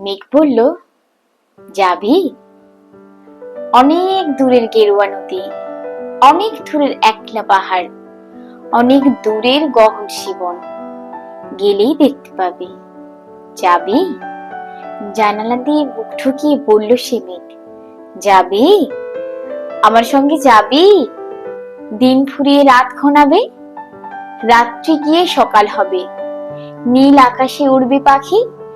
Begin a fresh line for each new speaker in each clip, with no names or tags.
মেঘ বলল, যাবি? অনেক দূরের গেরুয়া নদী, অনেক দূরের একলা পাহাড়, অনেক দূরের গহন জীবন গেলেই দেখতে পাবি। যাবি? জানালা দিয়ে বুক ঠুকিয়ে বলল সে মেঘ, যাবি? আমার সঙ্গে যাবি? দিন ফুরিয়ে রাত ঘনাবে? রাত্রি গিয়ে সকাল হবে। নীল আকাশে উড়বে পাখি?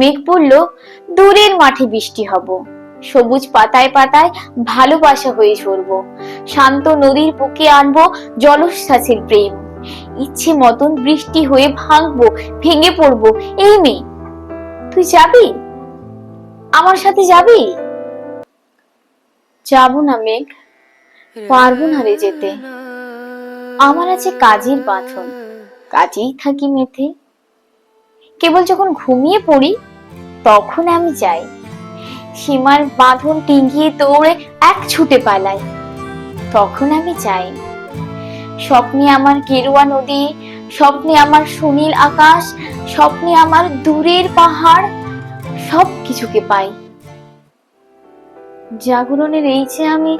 মেঘ বলল দূরের মাঠে বৃষ্টি হব। সবুজ পাতায় পাতায় ভালোবাসা হয়ে ঝরব। শান্ত নদীর বুকে আনব জলশ্বাসের প্রেম। ইচ্ছে মতন বৃষ্টি হয়ে ভাঙবো, ভেঙে পড়ব। এই মেয়ে তুই যাবি? আমার সাথে যাবি? যাব না মেঘ, পারব না রে যেতে। আমার আছে কাজের বাঁধন। কাজেই থাকি মেথে কেবল যখন ঘুমিয়ে পড়ি, তখন আমি যাই। সীমার বাঁধন টিঙ্গিয়ে দৌড়ে এক ছুটে পালাই। তখন আমি যাই। স্বপ্নে আমার গেরুয়া নদী, স্বপ্নে আমার সুনীল আকাশ, স্বপ্নে আমার দূরের পাহাড় সব কিছুকে পাই। জাগরণের এই যে আমি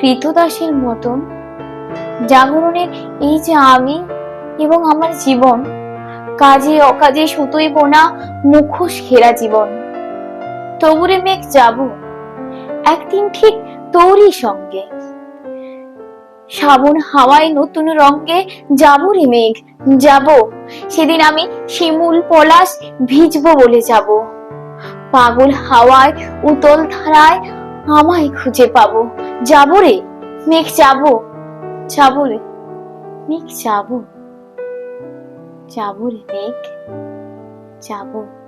কৃতদাসের মতন, জাগরণের এই যে আমি এবং আমার জীবন কাজে অকাজে সুতোই বোনা মুখোশ ঘেরা জীবন। তবুরে মেঘ যাব একদিন ঠিক তোরই সঙ্গে। শ্রাবণ হাওয়ায় নতুন রঙে যাব রে মেঘ যাব সেদিন আমি শিমুল পলাশ ভিজবো বলে যাব। পাগল হাওয়ায় উতল ধারায় আমায় খুঁজে পাবো। যাব রে, মেঘ যাব যাব রে, মেঘ যাব। যাব রে মেঘ যাব।